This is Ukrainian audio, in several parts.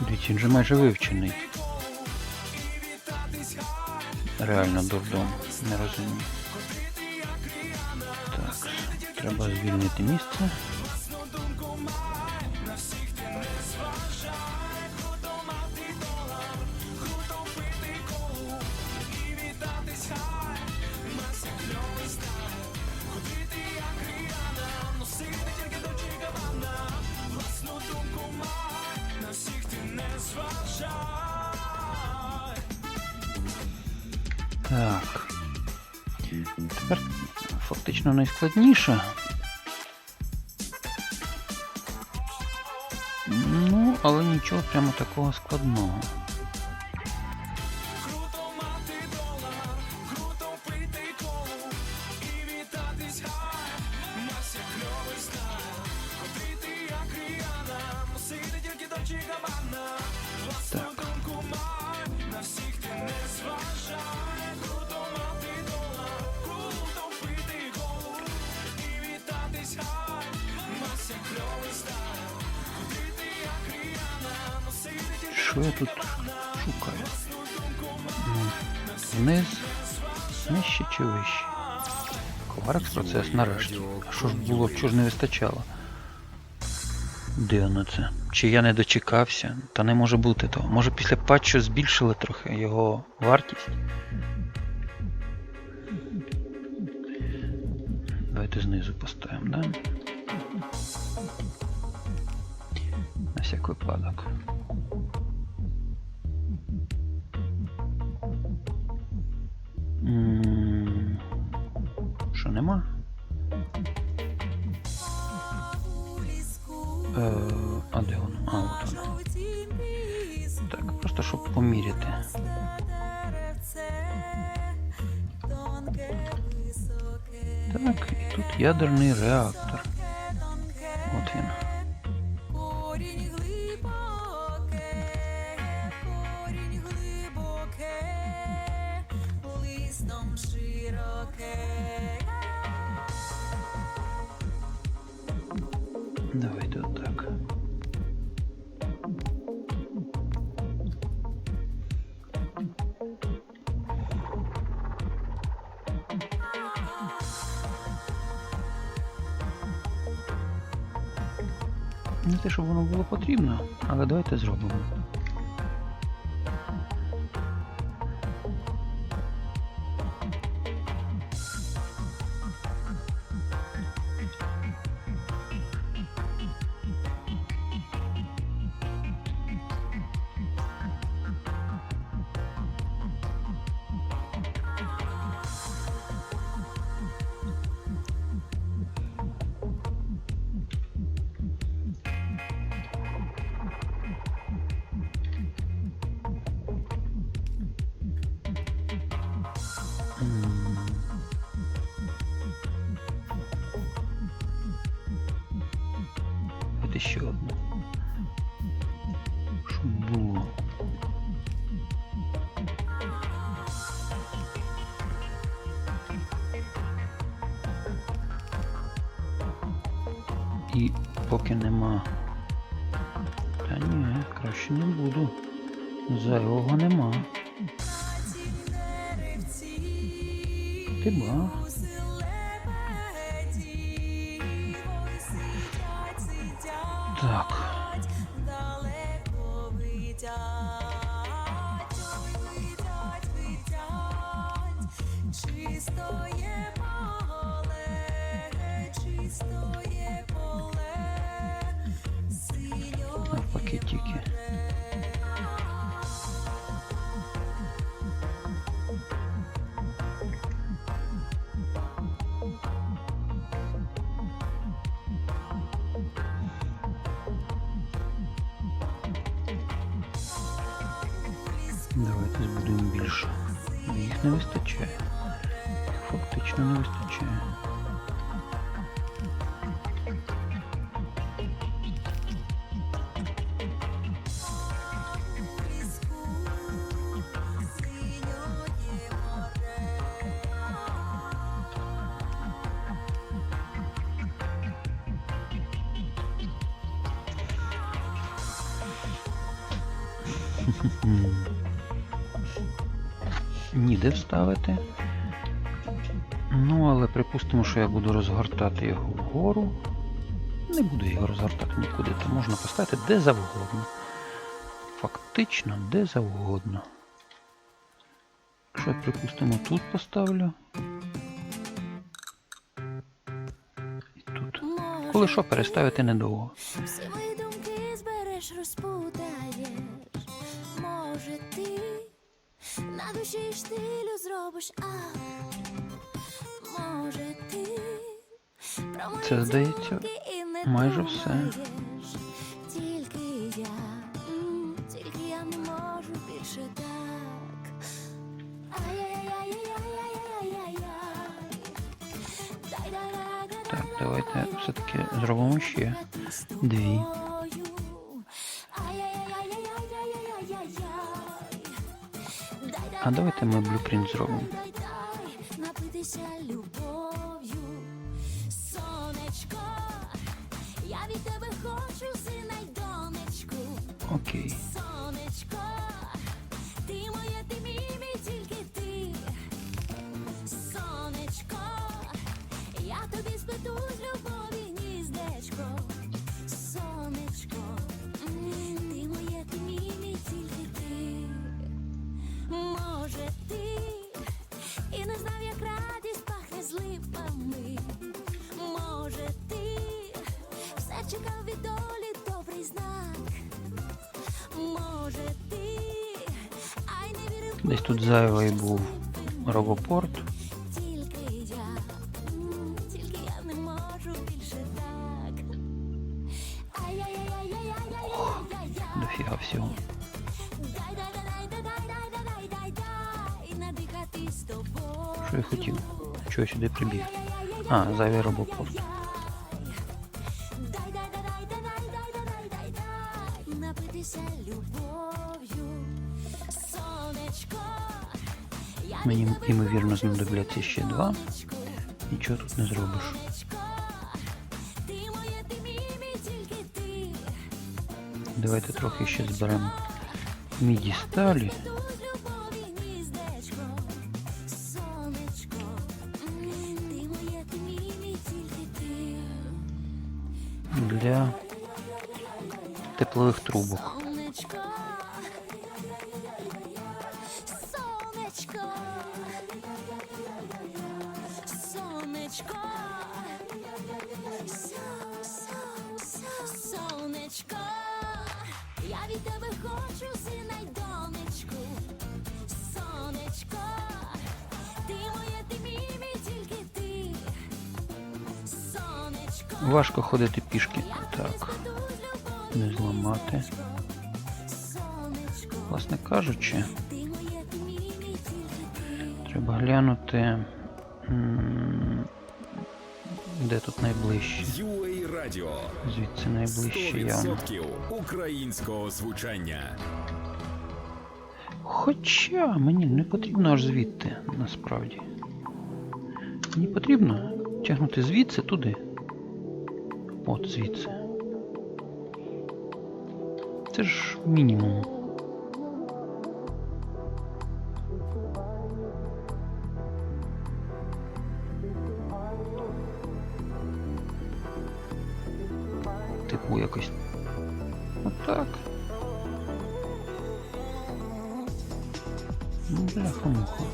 Дивіться, він же майже вивчений. Реально дурдом, не розумію. Так, треба звільнити місце. Так. Тепер фактично найскладніше. Ну, але нічого прямо такого складного. Що я тут шукаю? Вниз, нижче чи вище? Коварекс процес нарешті. А що ж було, чого ж не вистачало? Дивно це. Чи я не дочекався? Та не може бути того. Може після патчу збільшили трохи його вартість? Давайте знизу поставимо, да? На всяк випадок. Що нема? Е, а де воно? А, от воно. Так, просто щоб поміряти. Так, і тут ядерний реактор. Листом широке. Давайте отак. Не те, щоб воно було потрібно, але давайте зробимо. Давайте ще одну. Щоб було. І поки нема. Та ні, краще не буду. Зайвого нема. Ти ба. Так. Чистоє поле, чистоє поле, синьо Навпаки не вистачає. Фактично не вистачає. Mm-hmm. Ніде вставити. Ну, але припустимо, що я буду розгортати його вгору. Не буду його розгортати нікуди, то можна поставити де завгодно. Фактично де завгодно. Що, припустимо, тут поставлю. І тут. Коли що, переставити недовго. Душі штилю зробиш, а може ти про мої здається, і не майже все. Тільки я, тільки я не можу більше так. Так, давайте все-таки зробимо ще дві. А давайте ми блюпринт зробимо. Напитися любов'ю, сонечко, я від тебе хочу, сина й донечку, Окей. сонечко, Може, ти і не знав, як радість пахне з липами. Може, ти все чекав від долі добрий знак. Може, ти ай не вірив. Десь тут зайвий був робопорт. Що я хотів? Чого я сюди прибіг? А, зайвий робопорт. Мені ймовірно знадобляться ще два. Нічого тут не зробиш. Давайте трохи ще зберемо міді сталі. для тепловых трубок. Сонечко, я від Важко ходити пішки. Так, не зламати. Власне кажучи, треба глянути, де тут найближче. Радіо. Звідси найближче явно. українського звучання. Хоча мені не потрібно аж звідти, насправді. Мені потрібно тягнути звідси туди. Mocycy. Też minimum. Typu jakoś... No tak. Blacha mucha.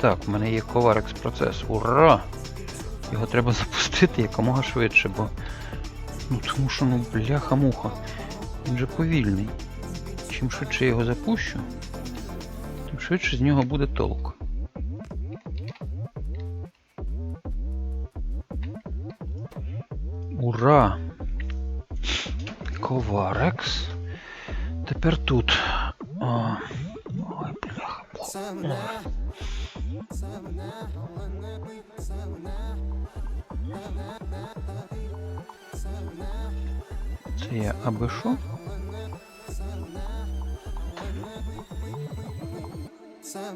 Так, в мене є Covarex процес. Ура! Його треба запустити якомога швидше, бо. Ну тому що ну бляха-муха. Він же повільний. Чим швидше я його запущу, тим швидше з нього буде толк. Ура! Коварекс. Тепер тут. Це я аби що? Так.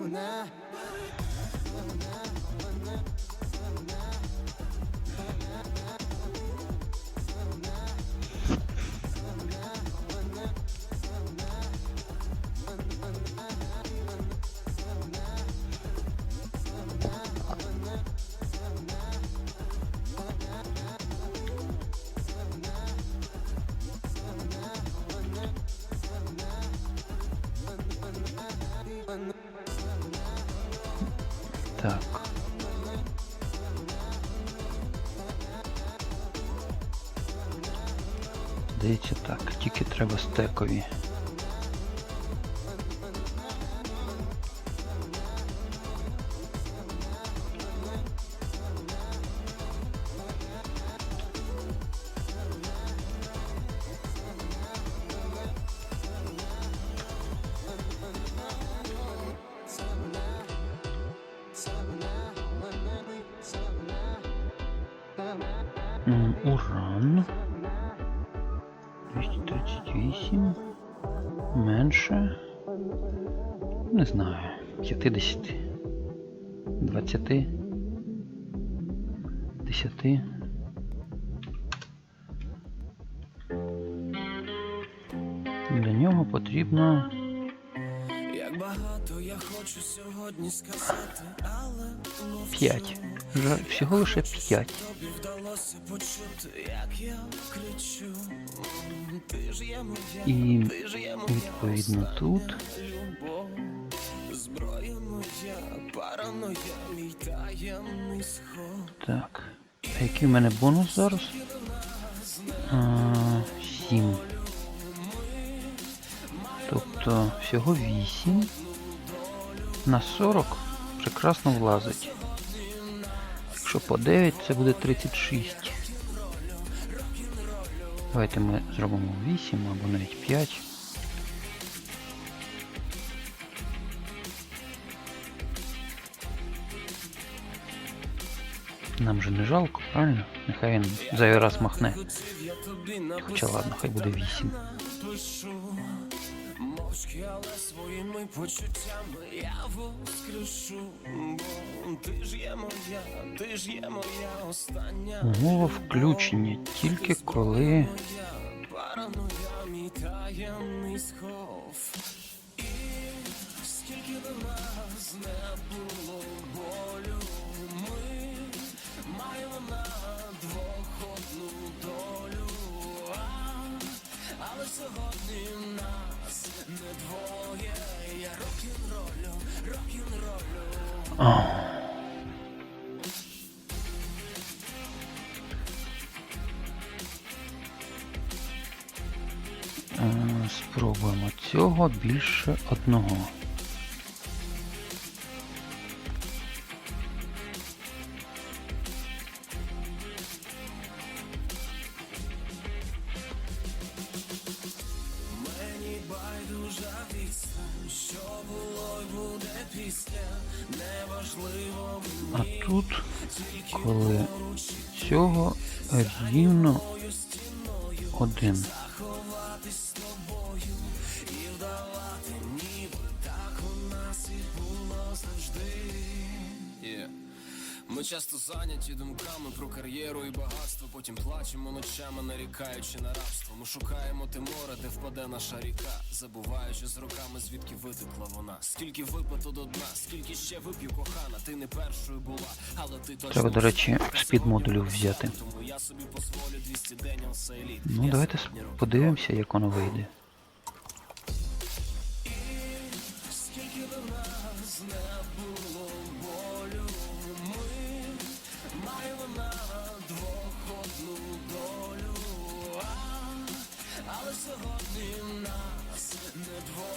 Так, треба стекові. Уран. 238. Менше. Не знаю. 50. 20. 10. Для нього потрібно Як багато я хочу сьогодні сказати, але. 5. Всього лише 5. Тобі вдалося почути, як я кричу. І відповідно тут. Так. А який в мене бонус зараз? А, 7. Тобто всього 8. На 40 прекрасно влазить. Якщо по 9, це буде 36. Давайте ми зробимо 8 або навіть 5. Нам же не жалко, правильно? Нехай він зайвий раз махне. Хоча ладно, хай буде 8. Мовчки, але своїми почуттями я воскрешу. Бо ти ж є моя, ти ж є моя остання. Умова включення тільки коли параноя, мій таємний схов. І скільки до нас не було болю, ми маємо на двох одну долю. А, але сьогодні нас рок-н-ролю. е, спробуємо цього більше одного. А тут, коли цього рівно один. Ми часто зайняті думками про кар'єру і багатство, потім плачемо ночами, нарікаючи на рабство. Ми шукаємо те море, де впаде наша ріка, забуваючи з роками, звідки витекла вона. Скільки випито до дна, скільки ще вип'ю кохана, ти не першою була, але ти точно. Треба, до речі, спід модулів взяти. Тому я собі дозволю 200 день. Ну, давайте подивимося, як воно вийде. Скільки до нас не було сьогодні нас не двоє.